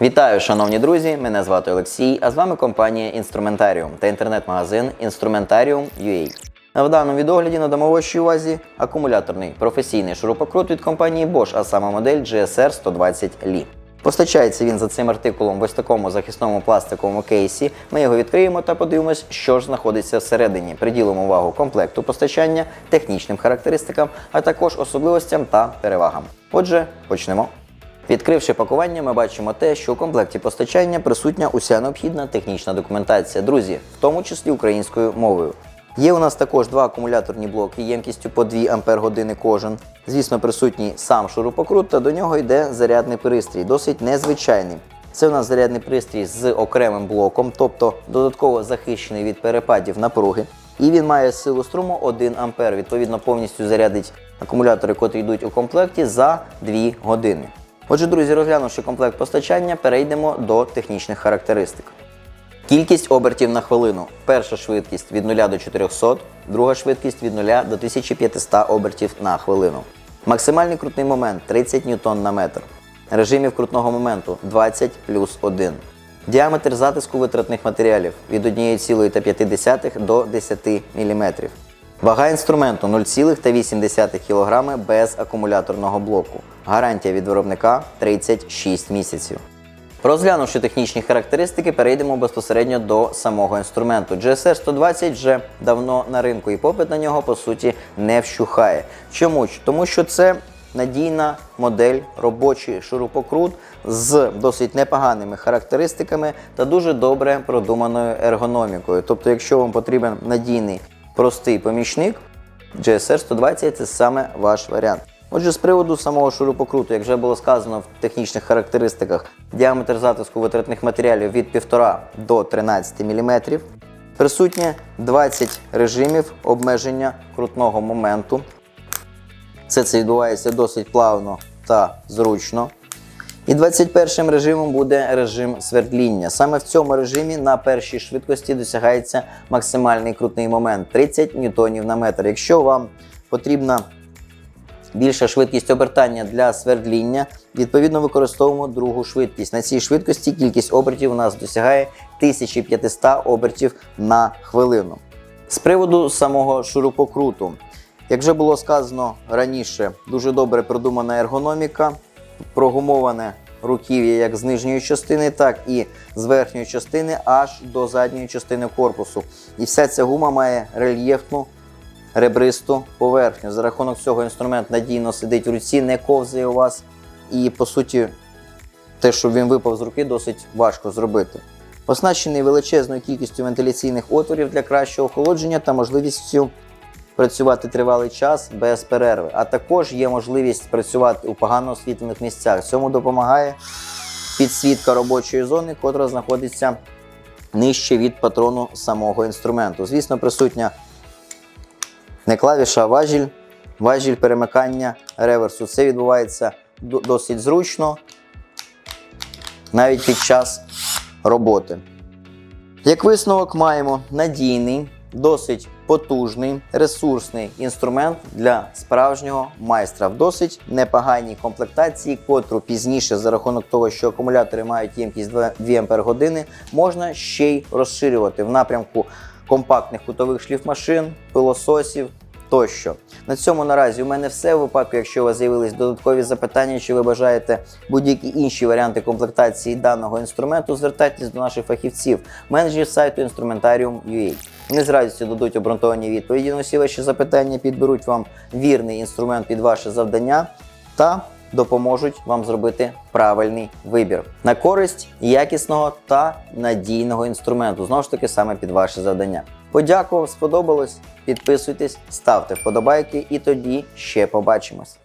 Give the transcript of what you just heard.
Вітаю, шановні друзі! Мене звати Олексій, а з вами компанія Інструментаріум та інтернет-магазин Instrumentarium.ua. В даному відогляді надамо вашій увазі акумуляторний професійний шурупокрут від компанії Bosch, а саме модель GSR 120 Li. Постачається він за цим артикулом в ось такому захисному пластиковому кейсі. Ми його відкриємо та подивимось, що ж знаходиться всередині. Приділимо увагу комплекту постачання, технічним характеристикам, а також особливостям та перевагам. Отже, почнемо. Відкривши пакування, ми бачимо те, що у комплекті постачання присутня уся необхідна технічна документація, друзі, в тому числі українською мовою. Є у нас також два акумуляторні блоки ємкістю по 2 Ампер години кожен. Звісно, присутній сам шурупокрут, та до нього йде зарядний пристрій, досить незвичайний. Це у нас зарядний пристрій з окремим блоком, тобто додатково захищений від перепадів напруги. І він має силу струму 1 А, відповідно, повністю зарядить акумулятори, котрі йдуть у комплекті за 2 години. Отже, друзі, розглянувши комплект постачання, перейдемо до технічних характеристик. Кількість обертів на хвилину. Перша швидкість від 0 до 400, друга швидкість від 0 до 1500 обертів на хвилину. Максимальний крутний момент 30 ньютон на метр. Режимів крутного моменту 20 плюс 1. Діаметр затиску витратних матеріалів від 1,5 до 10 мм. Вага інструменту 0,8 кг без акумуляторного блоку. Гарантія від виробника 36 місяців. Розглянувши технічні характеристики, перейдемо безпосередньо до самого інструменту. GSR 120 вже давно на ринку і попит на нього по суті не вщухає. Чому? Тому що це надійна модель, робочий шурупокрут з досить непоганими характеристиками та дуже добре продуманою ергономікою. Тобто, якщо вам потрібен надійний простий помічник, GSR 120 це саме ваш варіант. Отже, з приводу самого шурупокруту, як вже було сказано в технічних характеристиках, діаметр затиску витратних матеріалів від 1,5 до 13 мм. Присутнє 20 режимів обмеження крутного моменту. Все це відбувається досить плавно та зручно. І 21 режимом буде режим свердління. Саме в цьому режимі на першій швидкості досягається максимальний крутний момент 30 ньютонів на метр. Якщо вам потрібна більша швидкість обертання для свердління, відповідно використовуємо другу швидкість. На цій швидкості кількість обертів у нас досягає 1500 обертів на хвилину. З приводу самого шурупокруту. Як вже було сказано раніше, дуже добре продумана ергономіка, прогумоване руків'я як з нижньої частини, так і з верхньої частини аж до задньої частини корпусу. І вся ця гума має рельєфну ребристу поверхню. За рахунок цього інструмент надійно сидить в руці, не ковзає у вас. І по суті, те, що він випав з руки, досить важко зробити. Оснащений величезною кількістю вентиляційних отворів для кращого охолодження та можливістю працювати тривалий час без перерви. А також є можливість працювати у погано освітлених місцях. Цьому допомагає підсвітка робочої зони, котра знаходиться нижче від патрону самого інструменту. Звісно, присутня не клавіша, а важіль, важіль перемикання реверсу. Це відбувається досить зручно, навіть під час роботи. Як висновок, маємо надійний, досить потужний, ресурсний інструмент для справжнього майстра. В досить непоганій комплектації, котру пізніше, за рахунок того, що акумулятори мають ємкість 2 Ампер години, можна ще й розширювати в напрямку компактних кутових шліфмашин, пилососів тощо. На цьому наразі у мене все. У випадку, якщо у вас з'явились додаткові запитання, чи ви бажаєте будь-які інші варіанти комплектації даного інструменту, звертайтесь до наших фахівців, менеджерів сайту Instrumentarium.ua. Вони з радістю дадуть обґрунтовані відповіді на всі ваші запитання, підберуть вам вірний інструмент під ваше завдання та допоможуть вам зробити правильний вибір на користь якісного та надійного інструменту. Знову ж таки, саме під ваше завдання. Подякував, сподобалось. Підписуйтесь, ставте вподобайки, і тоді ще побачимось.